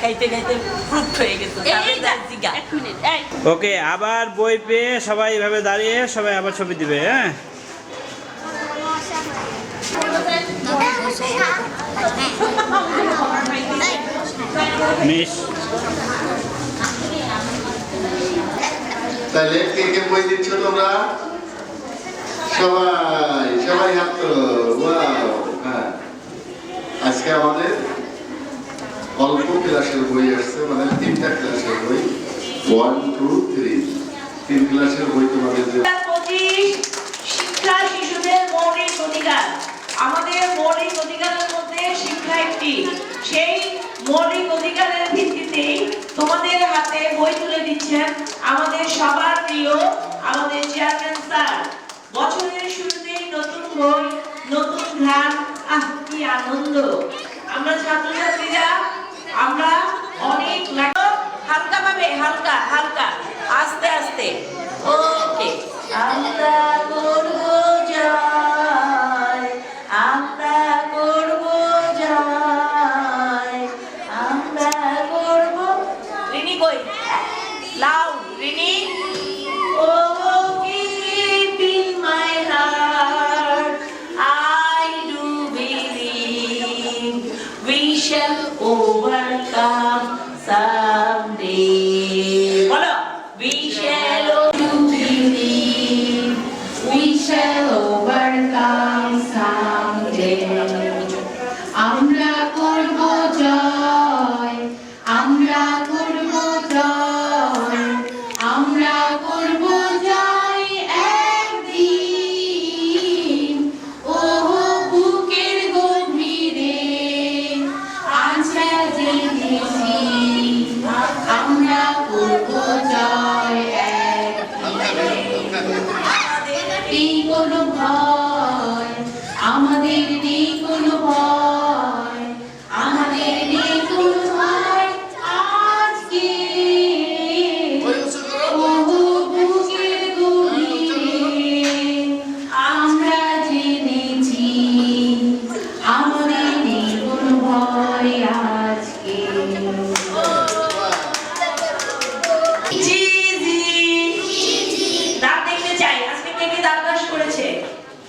খাইতে খাইতে হয়ে গেছে। ওকে আবার বই পেয়ে সবাই এভাবে দাঁড়িয়ে সবাই আবার ছবি দিবে হ্যাঁ? মিস। তাহলে কে কে বই দিচ্ছ তোমরা? সবাই সবাই হাত ওয়াও হ্যাঁ। আজকে আমাদের অল্প ক্লাসের বই আসছে? মানে তিনটা ক্লাসের বই। ওয়ান টু থ্রি তিন ক্লাসের বই তোমাদের যে শিক্ষা শিশুদের মৌলিক অধিকার। আমাদের মৌলিক অধিকারের মধ্যে শিক্ষা একটি। সেই মৌলিক অধিকারের ভিত্তিতেই তোমাদের হাতে বই তুলে দিচ্ছেন আমাদের সবার প্রিয়, আমাদের চেয়ারম্যান স্যার বছরের শুরুতেই নতুন বই, নতুন ঘ্রাণ আহ, কি আনন্দ! Someday. we shall we shall overcome নেই কোনো আজকে কে কে দাঁত ব্রাশ করেছে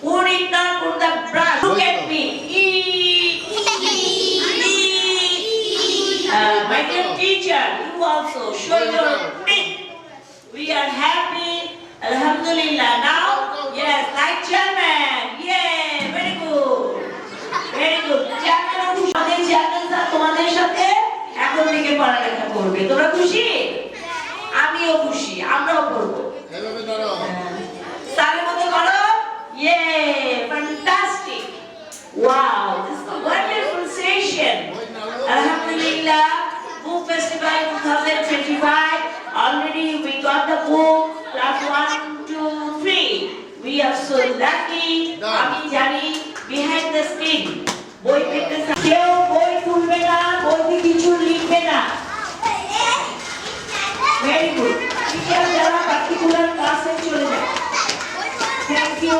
Who did not put the brush? Look at me. Uh, my dear teacher, you also show your teeth. We are happy. Alhamdulillah. Now, yes, like chairman. Yeah, very good. Very good. Chairman, আমাদের chairman sir তোমাদের সাথে এখন থেকে পড়ালেখা করবে তোমরা খুশি আমিও খুশি আমরাও করব আলহামদুলিল্লাহ book festival 2025 already we got the book class 1 2 3 we are so lucky আমি জানি behind the screen বই পেতে কেউ বই তুলবে না বইতে কিছু লিখবে না ভেরি গুড টিচার যারা পার্টিকুলার ক্লাসে চলে যায় থ্যাংক ইউ